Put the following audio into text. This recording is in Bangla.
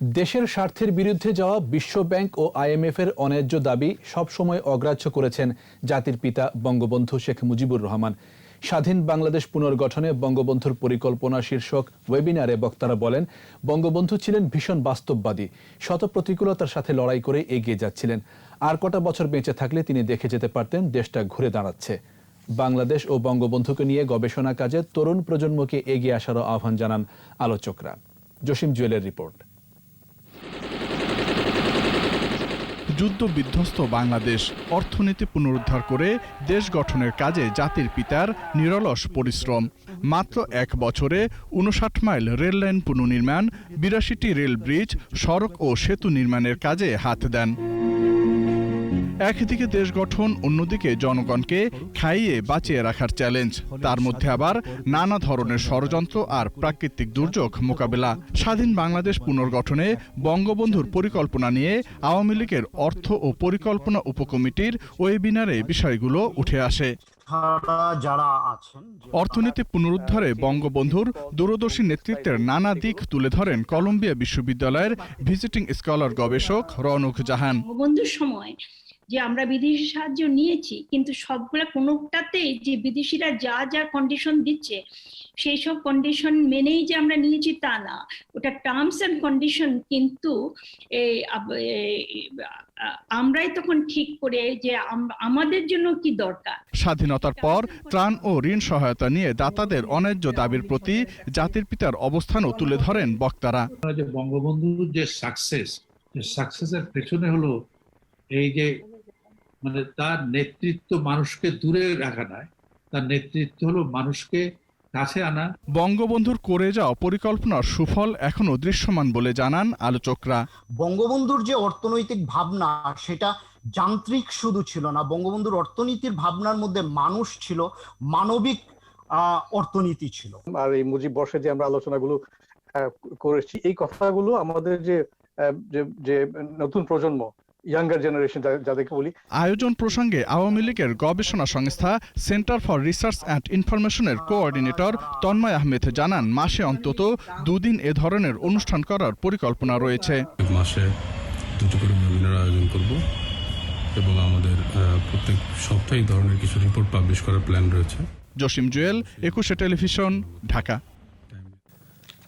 দেশের স্বার্থের বিরুদ্ধে যাওয়া বিশ্ব ব্যাংক ও আইএমএফ এর অন্যায্য দাবি সবসময় অগ্রাহ্য করেছেন জাতির পিতা বঙ্গবন্ধু শেখ মুজিবুর রহমান। স্বাধীন বাংলাদেশ পুনর্গঠনে বঙ্গবন্ধুর পরিকল্পনা শীর্ষক ওয়েবিনারে বক্তারা বলেন, বঙ্গবন্ধু ছিলেন ভীষণ বাস্তববাদী শত প্রতিকূলতার সাথে লড়াই করে এগিয়ে যাচ্ছিলেন। আর কটা বছর বেঁচে থাকলে তিনি দেখে যেতে পারতেন দেশটা ঘুরে দাঁড়াচ্ছে। বাংলাদেশ ও বঙ্গবন্ধুকে নিয়ে গবেষণা কাজে তরুণ প্রজন্মকে এগিয়ে আসারও আহ্বান জানান আলোচকরা। জসিম জুয়েলের রিপোর্ট। যুদ্ধ বিধ্বস্ত বাংলাদেশ অর্থনীতি পুনরুদ্ধার করে দেশ গঠনের কাজে জাতির পিতার নিরলস পরিশ্রম। মাত্র এক বছরে উনষাট মাইল রেললাইন পুনর্নির্মাণ, বিরাশিটি রেল ব্রিজ, সড়ক ও সেতু নির্মাণের কাজে হাত দেন। একদিকে দেশ গঠন, অন্যদিকে জনগণকে খাইয়ে বাঁচিয়ে রাখার চ্যালেঞ্জ তার মধ্যে আবার নানা ধরনের ষড়যন্ত্র আর প্রাকৃতিক দুর্যোগ মোকাবেলা। স্বাধীন বাংলাদেশ পুনর্গঠনে বঙ্গবন্ধুর পরিকল্পনা নিয়ে আওয়ামী লীগের অর্থ ও পরিকল্পনা উপকমিটির ওয়েবিনারে বিষয়গুলো উঠে আসে। অর্থনীতি পুনরুদ্ধারে বঙ্গবন্ধুর দূরদর্শী নেতৃত্বের নানা দিক তুলে ধরেন কলম্বিয়া বিশ্ববিদ্যালয়ের ভিজিটিং স্কলার গবেষক রনক জাহান। বঙ্গবন্ধুর সময় যে আমরা বিদেশি সাহায্য নিয়েছি কিন্তু সবগুলা কোনোটাতেই যে বিদেশিরা যা যা কন্ডিশন দিচ্ছে সেই সব কন্ডিশন মেনেই যে আমরা নিয়েছি তা না। ওটা টার্মস অ্যান্ড কন্ডিশন কিন্তু আমরাই তখন ঠিক করে যে আম- আমাদের জন্য কি দরকার। স্বাধীনতার পর ত্রাণ ও ঋণ সহায়তা নিয়ে দাতাদের অন্যায্য দাবির প্রতি জাতির পিতার অবস্থানও তুলে ধরেন বক্তারা। যে বঙ্গবন্ধুর যে সাকসেস সাকসেসের পেছনে হলো এই যে মানে তার নেতৃত্ব মানুষকে দূরে রাখা নয়। তার নেতৃত্ব হলো মানুষকে কাছে আনা। বঙ্গবন্ধুর করে যাওয়া পরিকল্পনার সুফল এখনও দৃশ্যমান বলে জানান আলোচকরা। বঙ্গবন্ধুর যে অর্থনৈতিক ভাবনা সেটা যান্ত্রিক শুধু ছিল না বঙ্গবন্ধুর অর্থনীতির ভাবনার মধ্যে মানুষ ছিল মানবিক আহ, অর্থনীতি ছিল। আর এই মুজিব বর্ষে যে আমরা আলোচনাগুলো আহ, করেছি এই কথাগুলো আমাদের যে আহ, যে- যে নতুন প্রজন্ম ইয়াঙ্গার জেনারেশন যাদেরকে বলি। আয়োজন প্রসঙ্গে আওয়ামী লীগের গবেষণা সংস্থা সেন্টার ফর রিসার্চ অ্যান্ড ইনফরমেশনের কোঅর্ডিনেটর তন্ময় আহমেদ জানান মাসে অন্তত দুদিন এ ধরনের অনুষ্ঠান করার পরিকল্পনা রয়েছে। মাসে দুটো করে ওয়েবিনার আয়োজন করব এবং আমাদের প্রত্যেক সপ্তাহে ধরনের কিছু রিপোর্ট পাবলিশ করার প্ল্যান রয়েছে। জসিম জুয়েল একুশে টেলিভিশন ঢাকা।